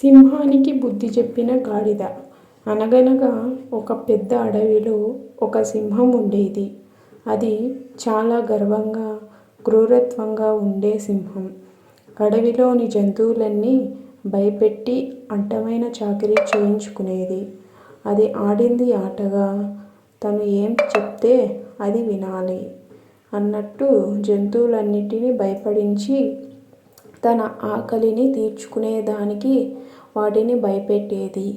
సింహానికి బుద్ధి చెప్పిన గాడిద అనగనగా ఒక పెద్ద అడవిలో ఒక సింహం ఉండేది. అది చాలా గర్వంగా, క్రూరత్వంగా ఉండే సింహం. అడవిలోని జంతువులన్నీ భయపెట్టి అడ్డమైన చాకరీ చేయించుకునేది. అది ఆడింది ఆటగా, తను ఏం చెప్తే అది వినాలి అన్నట్టు జంతువులన్నిటినీ భయపడించి తన ఆకలిని తీర్చుకునేదానికి వాటిని భయపెట్టేది.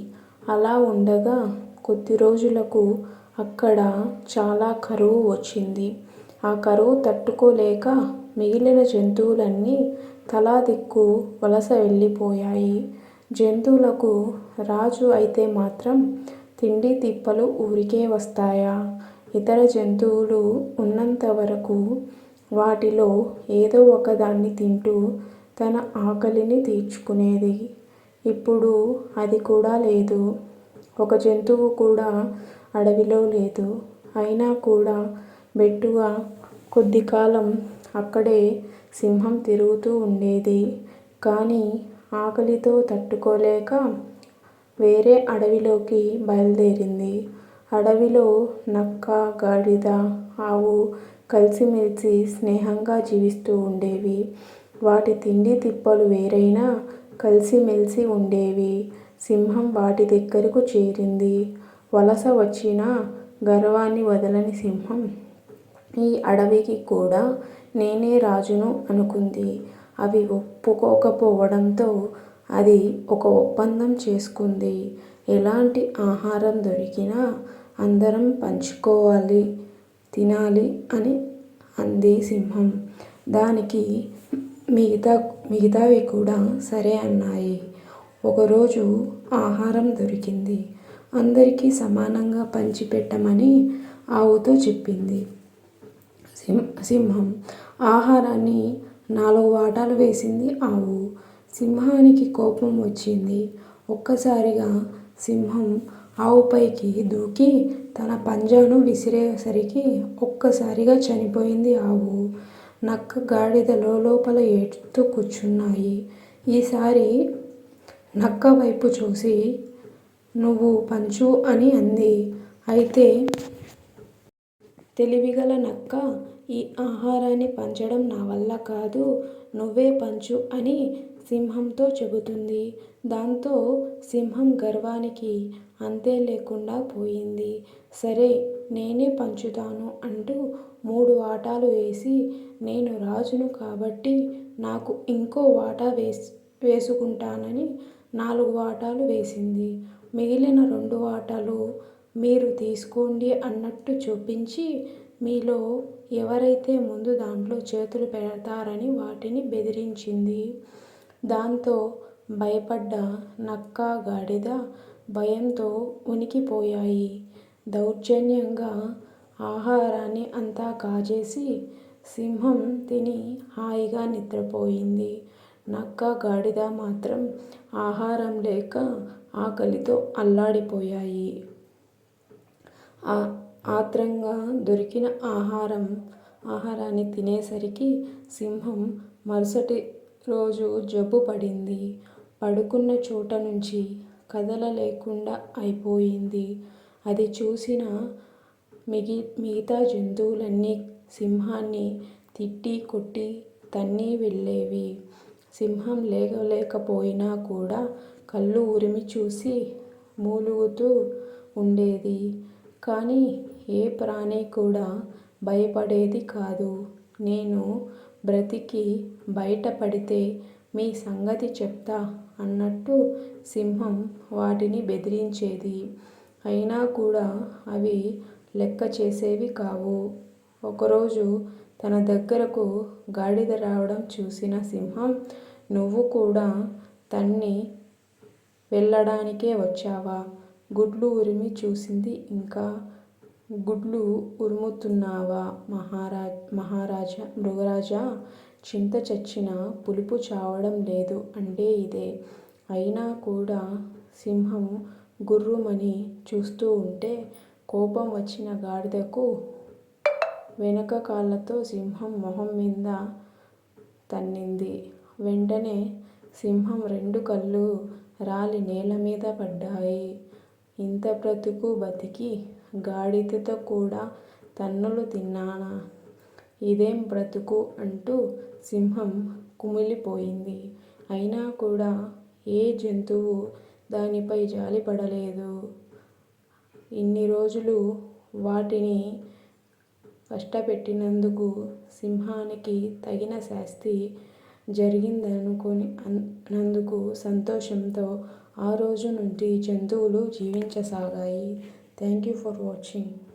అలా ఉండగా కొద్ది రోజులకు అక్కడ చాలా కరువు వచ్చింది. ఆ కరువు తట్టుకోలేక మిగిలిన జంతువులన్నీ తలా వలస వెళ్ళిపోయాయి. జంతువులకు రాజు అయితే మాత్రం తిండి తిప్పలు ఊరికే వస్తాయా? ఇతర జంతువులు ఉన్నంతవరకూ వాటిలో ఏదో ఒకదాన్ని తింటూ తన ఆకలిని తీర్చుకునేది. ఇప్పుడు అది కూడా లేదు. ఒక జంతువు కూడా అడవిలో లేదు. అయినా కూడా బెట్టుగా కొద్దికాలం అక్కడే సింహం తిరుగుతూ ఉండేది. కానీ ఆకలితో తట్టుకోలేక వేరే అడవిలోకి బయలుదేరింది. అడవిలో నక్క, గాడిద, ఆవు కలిసిమెలిసి స్నేహంగా జీవిస్తూ ఉండేవి. వాటి తిండి తిప్పలు వేరైనా కలిసిమెలిసి ఉండేవి. సింహం వాటి దగ్గరకు చేరింది. వలస వచ్చిన గర్వాన్ని వదలని సింహం ఈ అడవికి కూడా నేనే రాజును అనుకుంది. అవి ఒప్పుకోకపోవడంతో అది ఒక ఒప్పందం చేసుకుంది. ఎలాంటి ఆహారం దొరికినా అందరం పంచుకోవాలి తినాలి అని అంది సింహం. దానికి మిగతా మిగతావి కూడా సరే అన్నాయి. ఒకరోజు ఆహారం దొరికింది. అందరికీ సమానంగా పంచిపెట్టమని ఆవుతో చెప్పింది. సింహం ఆహారాన్ని నాలుగు వాటాలు వేసింది ఆవు. సింహానికి కోపం వచ్చింది. ఒక్కసారిగా సింహం ఆవుపైకి దూకి తన పంజాను విసిరేసరికి ఒక్కసారిగా చనిపోయింది ఆవు. నక్క, గాడిద లోపల ఏడుస్తూ కూర్చున్నాయి. ఈసారి నక్క వైపు చూసి నువ్వు పంచు అని అంది. అయితే తెలివిగల నక్క ఈ ఆహారాన్ని పంచడం నా వల్ల కాదు. నువ్వే పంచు అని సింహంతో చెబుతుంది. దాంతో సింహం గర్వానికి అంతే లేకుండా పోయింది. సరే నేనే పంచుతాను అంటూ మూడు వాటాలు వేసి నేను రాజును కాబట్టి నాకు ఇంకో వాటా వేసుకుంటానని నాలుగు వాటాలు వేసింది. మిగిలిన రెండు వాటాలు మీరు తీసుకోండి అన్నట్టు చూపించి మీలో ఎవరైతే ముందు దాంట్లో చేతులు పెడతారని వాటిని బెదిరించింది. దాంతో భయపడ్డ నక్క, గాడిద భయంతో ఉనికిపోయాయి దౌర్జన్యంగా ఆహారాన్ని అంతా కాజేసి సింహం తిని హాయిగా నిద్రపోయింది. నక్క, గాడిద మాత్రం ఆహారం లేక ఆకలితో అల్లాడిపోయాయి. ఆత్రంగా దొరికిన ఆహారం ఆహారాన్ని తినేసరికి సింహం మరుసటి రోజు జబ్బు పడింది పడుకున్న చోట నుంచి కదల కదలలేకుండా అయిపోయింది. అది చూసిన మిగి మిగతా జంతువులన్నీ సింహాన్ని తిట్టి కొట్టి తన్ని వెళ్ళేవి. సింహం లేవలేకపోయినా కూడా కళ్ళు ఉరిమి చూసి మూలుగుతూ ఉండేది. కానీ ఏ ప్రాణి కూడా భయపడేది కాదు. నేను బ్రతికి బయటపడితే మీ సంగతి చెప్తా అన్నట్టు సింహం వాటిని బెదిరించేది. అయినా కూడా అవి లెక్క చేసేవి కావు. ఒకరోజు తన దగ్గరకు గాడిద రావడం చూసిన సింహం నువ్వు కూడా తన్ని వెళ్ళడానికే వచ్చావా? గుడ్లు ఉరిమి చూసింది ఇంకా గుడ్లు ఉరుముతున్నావా మహారాజ్ మహారాజా మృగరాజా? చింత చచ్చిన పులుపు చావడం లేదు అంటే ఇదే. అయినా కూడా సింహం గుర్రుమని చూస్తూ ఉంటే కోపం వచ్చిన గాడిదకు వెనక కాళ్ళతో సింహం మొహం మీద తన్నింది. వెంటనే సింహం రెండు కళ్ళు రాలి నేల మీద పడ్డాయి. ఇంత బ్రతుకు బతికి గాడిదతో కూడా తన్నులు తిన్నానా? ఇదేం బ్రతుకు అంటూ సింహం కుమిలిపోయింది. అయినా కూడా ఏ జంతువు దానిపై జాలిపడలేదు. ఇన్ని రోజులు వాటిని కష్టపెట్టినందుకు సింహానికి తగిన శాస్తి జరిగిందనుకున్నందుకు సంతోషంతో ఆ రోజు నుండి జంతువులు జీవించసాగాయి. Thank you for watching